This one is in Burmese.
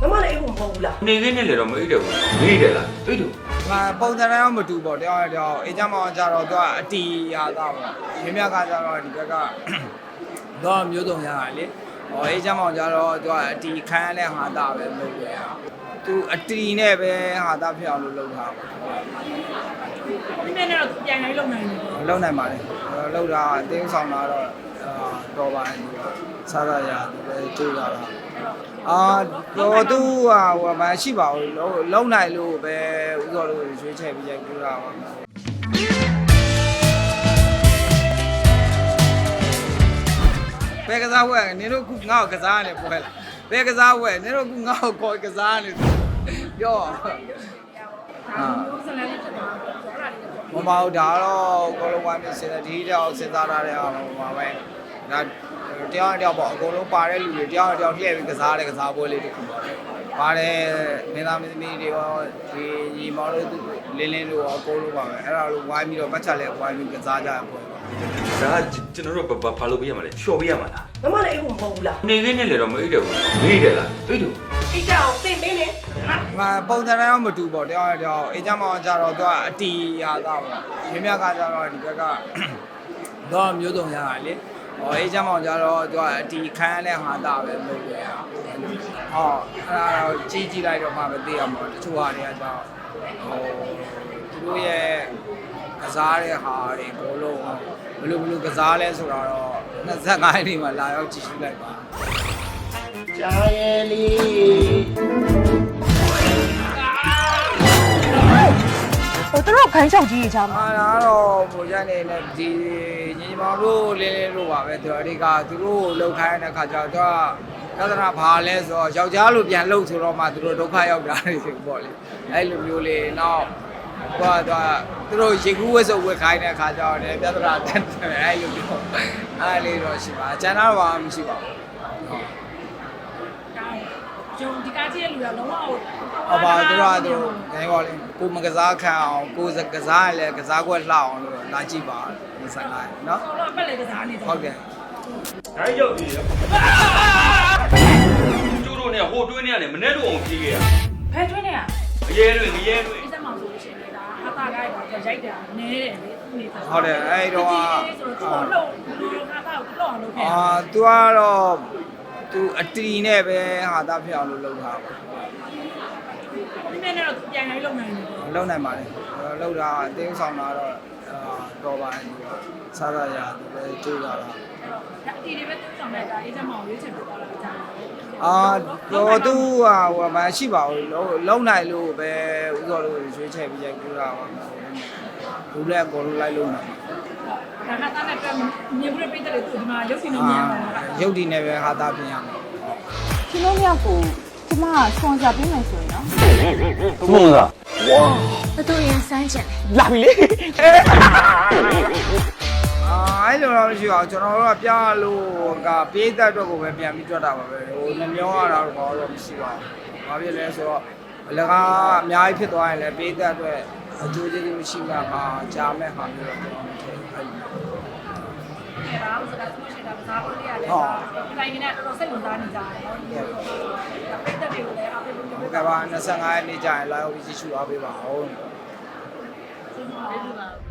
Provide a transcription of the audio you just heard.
မမလည်းအိမ်ဖို့မဟုတ်ဘူးလားနေခင်းနဲ့လေတော့မအိတ်တယ်ဘူးမေးတယ်လားအိတ်တယ်ငါပုံစံတိုင်းတော့မတူပေါ့တရားတရားအေးကြမောင်ကြတော့သူကအတီရတာပေါ့မြမြကကြတော့ဒီဘက်ကတော့မျိုးစုံရတာလေဟောအေးကြမောင်ကြတော့သူကအတီခမ်းတဲ့ဟာတာပဲလုပ်ရသူအတီနဲ့ပဲဟာတာဖြစ်အောင်လို့လုပ်ထားပါဒီနေ့တော့ပြန်တိုင်းလုံနိုင်တယ်ပေါ့လုံနိုင်ပါလေလုံတာအသေးဆောင်တာတော့တော်ပါတယ် ဒီစားရရသူပဲကြိုးရတာအာတော့သူကဟိုမရှိပါဘူးလုံနိုင်လို့ပဲဥစောတို့ရွေးချယ်ပြီးရိုက်ပြတာပါဘယ်ကစားဝဲနင်တို့ကငါ့ကိုကစားနေပွဲလားဘယ်ကစားဝဲနင်တို့ကငါ့ကိုခေါ်ကစားနေပြောအာမျိုးစလန်လေးဖြစ်သွားတော့အဲ့ဒါလေးမမဟုတ်ဒါတော့ကိုလုံးဝမြင်စင်တဲ့ဒီတောင်စဉ်းစားထားတဲ့အောင်ပါပဲဒါ တရားနဲ့တရားပေါ့အကုန်လုံးပါတဲ့လူတွေတရားနဲ့တရားလှည့်ပြီးကစားတဲ့ကစားပွဲလေးတစ်ခုပါပါတယ်မင်းသားမင်းသမီးတွေရောဒီညီမောင်တို့လင်းလင်းတို့ရောအကုန်လုံးပါပဲအဲ့ဒါလိုဝိုင်းပြီးတော့ပတ်ချက်လဲဝိုင်းပြီးကစားကြရပွဲပါဒါကကျွန်တော်တို့ဘာဘာလုပ်ပေးရမှာလဲချော်ပေးရမှာလားမမလည်းအိမ်ဖို့မဟုတ်ဘူးလားနေခင်းနဲ့လေတော့မအိတ်တယ်ဘူးမေးတယ်လားအိတ်တယ်အိတ်ကြအောင်သိမ့်ပေးနေငါပုံစံတိုင်းတော့မတူပေါ့တရားနဲ့တရားအေးကြမောင်ကြတော့သူကအတီရတာပေါ့မြမြကကြတော့ဒီဘက်ကတော့မျိုးစုံရတာလေ ဟောအေးကြမောင်ကြတော့သူကအတီခမ်းတဲ့ဟာတာပဲလုပ်ရဟောအဲ့ဒါတော့ကြီးကြီးလိုက်တော့မှမသိရမှာတချို့ဟာတွေကကြောင့်ဟိုသူတို့ရဲ့ကစားတဲ့ဟာတွေအကုန်လုံးဘယ်လိုဘယ်လိုကစားလဲဆိုတော့25ရက်နေ့မှာလာရောက်ကြည့်ရှုလိုက်ပါကြားရဲလေး ဟိုသူတို့ခိုင်းချုပ်ကြီးကြမှာအာဒါကတော့ဟိုရနေနဲ့ဒီညီမောင်တို့လင်းလင်းတို့ပါပဲသူအဓိကသူတို့လှုပ်ခိုင်းတဲ့ခါကျတော့သူကပြဿနာဘာလဲဆိုတော့ယောက်ျားလိုပြန်လှုပ်ဆိုတော့မှသူတို့ဒုက္ခရောက်တာတွေပေါ့လေအဲ့လိုမျိုးလေးနောက်ဘာတော့သူတို့ရေကူးဝက်စုပ်ဝက်ခိုင်းတဲ့ခါကျတော့လည်းပြဿနာတက်တယ်အဲ့လိုမျိုးအဲ့လေးတော့ရှိပါကျန်တာတော့ဘာမှမရှိပါဘူးဟုတ် ဂျုံဒီကားကြီးရဲ့လူကလုံးဝဟိုဟောပါသူတို့ကသူတို့ငယ်ပါလေကိုမကစားခံအောင်ကိုကစားရလဲကစားကွက်လှအောင်လို့လာကြည့်ပါဒီဆိုင်ကနော်တော့အပက်လေးကစားနေတယ်ဟုတ်ကဲ့ဒါရောက်ပြီကျိုးတို့နဲ့ဟိုတွင်းနဲ့လည်းမနဲ့တော့အောင်ပြေးခဲ့ရဖဲထွင်းနေရအရဲတွေငရဲတွေဒီစက်မောင်ဆိုလို့ရှိရင်ဒါဟာတာကိုက်တော့ရိုက်တယ်နဲတယ်လေနေတယ်ဟုတ်တယ်အဲ့တော့ဆိုတော့လှုပ်လူဟာတာကိုလှုပ်အောင်လုပ်ခဲ့အာ तू ကတော့ तू အတီနဲ့ပဲဟာတာဖြစ်အောင်လို့လုပ်ထားပါဒီနေ့တော့ပြန်တိုင်းလုံနိုင်တယ်ပေါ့လုပ်နိုင်ပါလေလုပ်တာအသေးဆောင်တာတော့အာ တော်ပါတယ်ဒီကစားရရသူပဲကြိုးရတာဒါအတီတွေပဲတူဆောင်တဲ့ဒါအေးစက်မောင်ရွေးချယ်ပြသွားတာကြာတယ်အာတော့သူဟာဟိုမရှိပါဘူးလုံနိုင်လို့ပဲဥစောတို့ရွေးချယ်ပြီးရိုက်ပြတာပါဘူးလည်းအကုန်လုံးလိုက်လို့နိုင်ဒါကတာနဲ့ပြမြေဘူးပြည့်တယ်သူဒီမှာရုပ်ရှင်လို့အာမြင်ပါလားရုပ်ဒီနဲ့ပဲဟာတာပြင်ရမှာရှင်တို့မြောက်ကိုကျမကဆွန်စာပေးမယ်ဆိုရင်နော်ဘုံသာ ဘသူရင်စမ်းချင်လာပြီလေအာအဲ့လိုတော့မရှိပါဘူးကျွန်တော်တို့ကပြလို့ကပြေးသက်အတွက်ကိုပဲပြန်ပြီးတွက်တာပါပဲဟိုနှမျောရတာတော့ဘာလို့မရှိပါဘူးဘာဖြစ်လဲဆိုတော့လကားအများကြီးဖြစ်သွားရင်လည်းပြေးသက်အတွက်အကျိုးကျေးဇူးမရှိမှဟာကြာမဲ့ဟာမျိုးတော့ကျွန်တော်မထင်ဘူးအဲ့ လိုဒါအောင်ဆိုတာသူရှိတာကစားဖို့လေးရတယ်ဒီလိုင်းနဲ့တော့စိတ်ဝင်စားနေကြတယ်နော်ဒီလိုဒါပိတ်တဲ့တွေကိုလည်းအားပေးလို့ဟုတ်ကဲ့ပါ25ရက်နေ့ကျရင်လာရောက်ပြီးကြည့်ရှုအားပေးပါဦးကျေးဇူးပါ